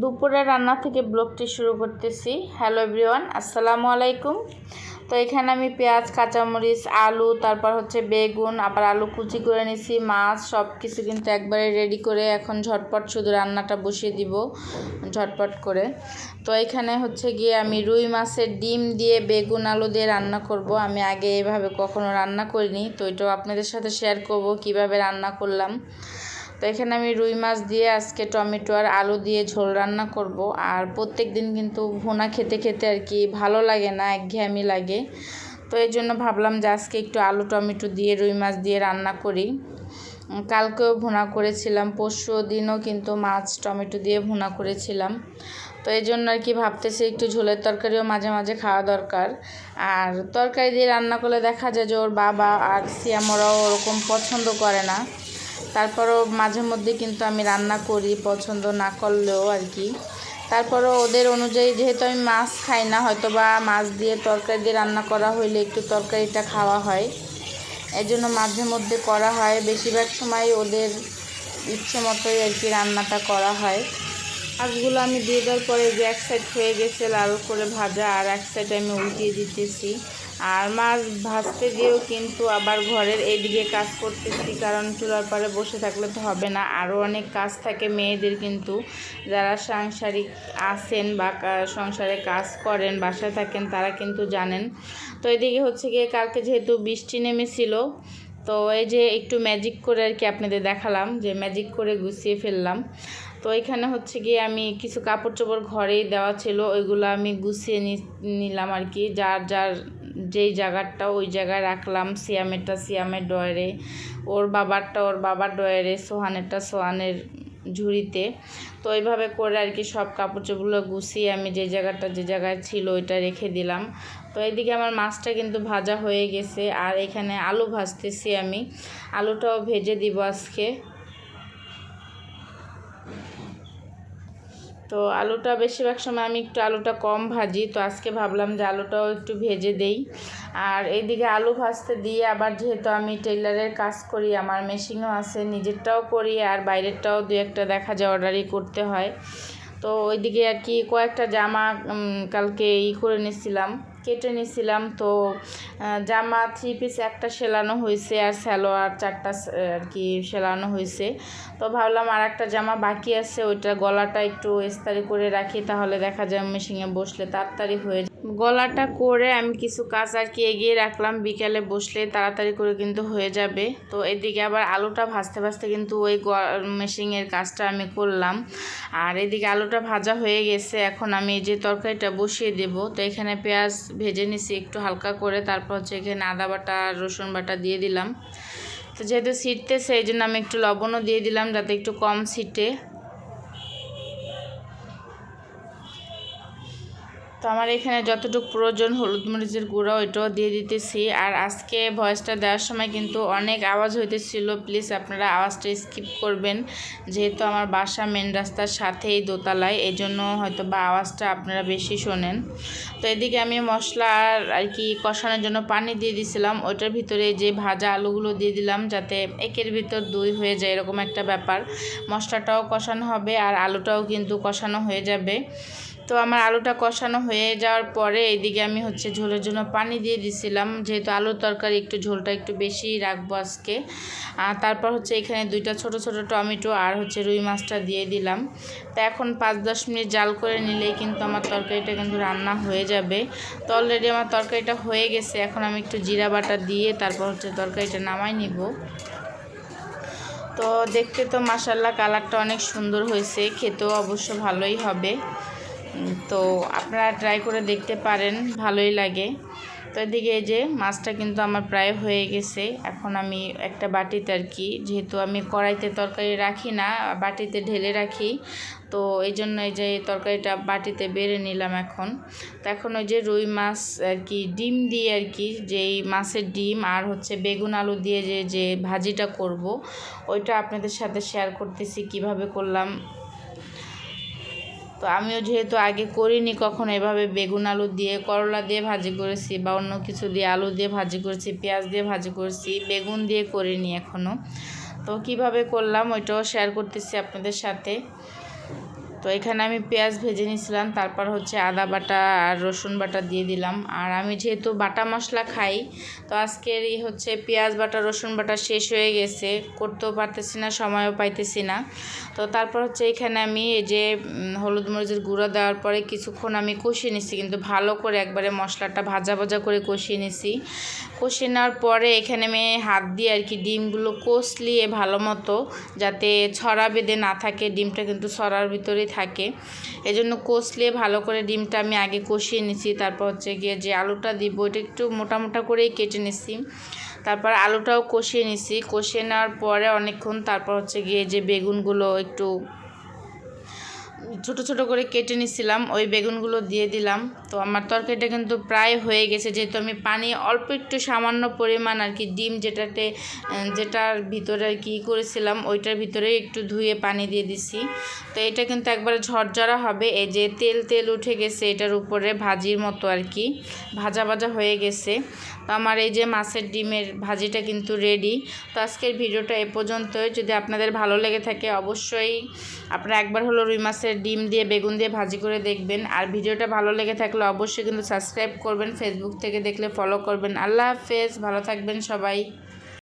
দুপুরে রান্না থেকে ব্লগটি শুরু করতেছি। হ্যালো এভরিওয়ান, আসসালামু আলাইকুম। তো এখানে আমি পেঁয়াজ, কাঁচামরিচ, আলু, তারপর হচ্ছে বেগুন, আবার আলু কুচি করে নিছি, মাছ সব কিছু কিন্তু একবারে রেডি করে এখন ঝটপট শুধু রান্নাটা বসিয়ে দিব, ঝটপট করে। তো এখানে হচ্ছে গিয়ে আমি রুই মাছের ডিম দিয়ে বেগুন, আলু দিয়ে রান্না করব। আমি আগে এভাবে কখনো রান্না করিনি, তো এটাও আপনাদের সাথে শেয়ার করব, কীভাবে রান্না করলাম। তো এখানে আমি রুই মাছ দিয়ে আজকে টমেটো আর আলু দিয়ে ঝোল রান্না করব। আর প্রত্যেক দিন কিন্তু ভুনা খেতে খেতে আর কি ভালো লাগে না, একঘেয়েমি লাগে। তো এই জন্য ভাবলাম যে আজকে একটু আলু টমেটো দিয়ে রুই মাছ দিয়ে রান্না করি। কালকেও ভুনা করেছিলাম, পরশু দিনও কিন্তু মাছ টমেটো দিয়ে ভুনা করেছিলাম। তো এই জন্য আর কি ভাবতেছি একটু ঝোলের তরকারিও মাঝে মাঝে খাওয়া দরকার। আর তরকারি দিয়ে রান্না করলে দেখা যায় যে ওর বাবা আর সিয়ামরাও ওরকম পছন্দ করে না। তারপরও মাঝে মধ্যে কিন্তু আমি রান্না করি, পছন্দ না করলেও আর কি। তারপরও ওদের অনুযায়ী যেহেতু আমি মাছ খাই না হয়তো বা মাছ দিয়ে তরকারি দিয়ে রান্না করা হইলে একটু তরকারিটা খাওয়া হয়। এই জন্য মাঝে মধ্যে করা হয়। বেশিরভাগ সময় ওদের ইচ্ছে মতোই আর কি রান্নাটা করা হয়। মাছগুলো আমি দিয়ে দেওয়ার পরে যে এক সাইড হয়ে গেছে লাল করে ভাজা, আর এক সাইড আমি উল্টিয়ে দিতেছি। আর মাছ ভাজতে দিয়েও কিন্তু আবার ঘরের এইদিকে কাজ করতেছি, কারণ চুলার পারে বসে থাকলে তো হবে না। আরও অনেক কাজ থাকে মেয়েদের কিন্তু। যারা সাংসারিক আছেন বা সংসারে কাজ করেন, বাসায় থাকেন, তারা কিন্তু জানেন। তো এদিকে হচ্ছে গিয়ে কালকে যেহেতু বৃষ্টি নেমেছিল, তো এই যে একটু ম্যাজিক করে আর কি আপনাদের দেখালাম, যে ম্যাজিক করে গুছিয়ে ফেললাম। তো এখানে হচ্ছে গিয়ে আমি কিছু কাপড় চোপড় ঘরেই দেওয়া ছিল, ওইগুলো আমি গুছিয়ে নিলাম আর কি। যার যার যেই জায়গাটা ওই জায়গায় রাখলাম, সিয়ামেরটা সিয়ামের ডয়ারে। ওর বাবারটা ওর বাবার ডয়ারে, সোহানেরটা সোহানের ঝুড়িতে। তো এইভাবে করে আর কি সব কাপড় চোপড়গুলো গুছিয়ে আমি যে জায়গাটা যে জায়গায় ছিল ওইটা রেখে দিলাম। তো এইদিকে আমার মাছটা কিন্তু ভাজা হয়ে গেছে আর এখানে আলু ভাজতেছি আমি। আলুটাও ভেজে দিব আজকে। তো আলুটা বেশিরভাগ সময় আমি একটু আলুটা কম ভাজি, তো আজকে ভাবলাম যে আলুটাও একটু ভেজে দেই। আর এইদিকে আলু ভাজতে দিয়ে আবার যেহেতু আমি টেইলারের কাজ করি, আমার মেশিনও আছে, নিজেরটাও করি আর বাইরেরটাও দু একটা দেখা যায় অর্ডারই করতে হয়। তো ওইদিকে আর কি কয়েকটা জামা কালকে ই করে নিছিলাম। কেটে নিয়েছিলাম। তো জামা থ্রি পিস একটা সেলানো হয়েছে আর স্যালোয়ার চারটা আর কি সেলানো হয়েছে। তো ভাবলাম আর একটা জামা বাকি আছে, ওইটা গলাটা একটু ইস্তারি করে রাখি, তাহলে দেখা যায় মেশিনে বসলে তাড়াতাড়ি হয়ে গলাটা করে আমি কিছু কাজ আর কি এগিয়ে রাখলাম, বিকেলে বসলে তাড়াতাড়ি করে কিন্তু হয়ে যাবে। তো এদিকে আবার আলুটা ভাজতে ভাজতে কিন্তু ওই মেশিনের কাজটা আমি করলাম। আর এদিকে আলুটা ভাজা হয়ে গেছে, এখন আমি যে তরকারিটা বসিয়ে দেব, তো এখানে পেঁয়াজ ভেজে নিছি একটু হালকা করে। তারপর হচ্ছে এখানে আদা বাটা রসুন বাটা দিয়ে দিলাম। তো যেহেতু সিটতেছে এই জন্য আমি একটু লবণও দিয়ে দিলাম যাতে একটু কম সিটে তো আমার এখানে যতটুকু প্রয়োজন হলুদ মরিচের গুঁড়ো, ওইটাও দিয়ে দিতেছি। আর আজকে ভয়েসটা দেওয়ার সময় কিন্তু অনেক আওয়াজ হইতেছিল। প্লিজ আপনারা আওয়াজটা স্কিপ করবেন। যেহেতু আমার বাসা মেন রাস্তার সাথেই দোতলায় এই জন্য হয়তো বা আওয়াজটা আপনারা বেশি শোনেন। তো এদিকে আমি মশলা আর আর কি কষানোর জন্য পানি দিয়ে দিছিলাম। ওইটার ভিতরে যে ভাজা আলুগুলো দিয়ে দিলাম যাতে একের ভিতর দুই হয়ে যায়, এরকম একটা ব্যাপার। মশলাটাও কষানো হবে আর আলুটাও কিন্তু কষানো হয়ে যাবে। তো আমার আলুটা কষানো হয়ে যাওয়ার পরে এইদিকে আমি হচ্ছে ঝোলের জন্য পানি দিয়ে দিছিলাম। যেহেতু আলুর তরকারি একটু ঝোলটা একটু বেশি রাখব আজকে। আর তারপর হচ্ছে এখানে দুইটা ছোট ছোট টমেটো আর হচ্ছে রুই মাছটা দিয়ে দিলাম। তো এখন পাঁচ দশ মিনিট জাল করে নিলেই কিন্তু আমার তরকারিটা কিন্তু রান্না হয়ে যাবে। তো অলরেডি আমার তরকারিটা হয়ে গেছে। এখন আমি একটু জিরা বাটা দিয়ে তারপর হচ্ছে তরকারিটা নামাই নিব। তো দেখতে তো মাসাল্লাহ কালারটা অনেক সুন্দর হয়েছে। খেতেও অবশ্য ভালোই হবে। তো আপনারা ট্রাই করে দেখতে পারেন, ভালোই লাগে। তো এদিকে যে মাছটা কিন্তু আমার প্রায় হয়ে গেছে। এখন আমি একটা বাটিতে আর কি, যেহেতু আমি কড়াইতে তরকারি রাখি না, বাটিতে ঢেলে রাখি, তো এই জন্য এই যে তরকারিটা বাটিতে বেড়ে নিলাম এখন। তো এখন ওই যে রুই মাছ আর কি, ডিম দিয়ে আর কি, যেই মাছের ডিম আর হচ্ছে বেগুন আলু দিয়ে যে যে ভাজিটা করব, ওইটা আপনাদের সাথে শেয়ার করতেছি কীভাবে করলাম। তো আমিও যেহেতু আগে করিনি কখনো এভাবে বেগুন আলু দিয়ে, করলা দিয়ে ভাজি করেছি বা অন্য কিছু দিয়ে, আলু দিয়ে ভাজি করেছি, পেঁয়াজ দিয়ে ভাজি করেছি, বেগুন দিয়ে করিনি এখনও তো কীভাবে করলাম ওইটাও শেয়ার করতেছি আপনাদের সাথে। তো এখানে আমি পেঁয়াজ ভেজে নিয়েছিলাম, তারপর হচ্ছে আদা বাটা আর রসুন বাটা দিয়ে দিলাম। আর আমি যেহেতু বাটা মশলা খাই, তো আজকের এই হচ্ছে পেঁয়াজ বাটা, রসুন বাটা শেষ হয়ে গেছে, করতেও পারতেছি না, সময়ও পাইতেছি না। তো তারপর হচ্ছে এখানে আমি এই যে হলুদ মরিচের গুঁড়ো দেওয়ার পরে কিছুক্ষণ আমি কষিয়ে নিছি, কিন্তু ভালো করে একবারে মশলাটা ভাজা ভাজা করে কষিয়ে নিছি। কষিয়ে নেওয়ার পরে এখানে আমি হাত দিয়ে আর কি ডিমগুলো কষলিয়ে ভালো মতো যাতে ছড়া বেঁধে না থাকে, ডিমটা কিন্তু ছড়ার ভিতরেই থাকে। এজন্য কষলে ভালো করে ডিমটা আমি আগে কষিয়ে নিছি। তারপর হচ্ছে গিয়ে যে আলুটা দিব ওইটা একটু মোটা মোটা করেই কেটে নিছি। তারপর আলুটাও কষিয়ে নিছি। কষিয়ে নেওয়ার পরে অনেকক্ষণ তারপর হচ্ছে গিয়ে যে বেগুনগুলো একটু ছোট ছোট করে কেটে নিছিলাম, ওই বেগুনগুলো দিয়ে দিলাম। তো আমার তরকারিটা কিন্তু প্রায় হয়ে গেছে, যেহেতু আমি পানি অল্প একটু সামান্য পরিমাণ আর কি ডিম যেটাতে যেটার ভিতরে আর কি করেছিলাম, ওইটার ভিতরে একটু ধুয়ে পানি দিয়ে দিছি। তো এটা কিন্তু একবারে ঝরঝরা হবে, এই যে তেল তেল উঠে গেছে এটার উপরে ভাজির মতো আর কি, ভাজা ভাজা হয়ে গেছে। তো আমার এই যে মাছের ডিমের ভাজিটা কিন্তু রেডি। তো আজকের ভিডিওটা এ পর্যন্তই, যদি আপনাদের ভালো লেগে থাকে অবশ্যই আপনারা একবার হলো রুই মাছের ডিম দিয়ে বেগুন দিয়ে ভাজি করে দেখবেন, আর ভিডিওটা ভালো লেগে থাকলে অবশ্যই কিন্তু সাবস্ক্রাইব করবেন ফেসবুক থেকে দেখলে ফলো করবেন। আল্লাহ হাফেজ ভালো থাকবেন সবাই।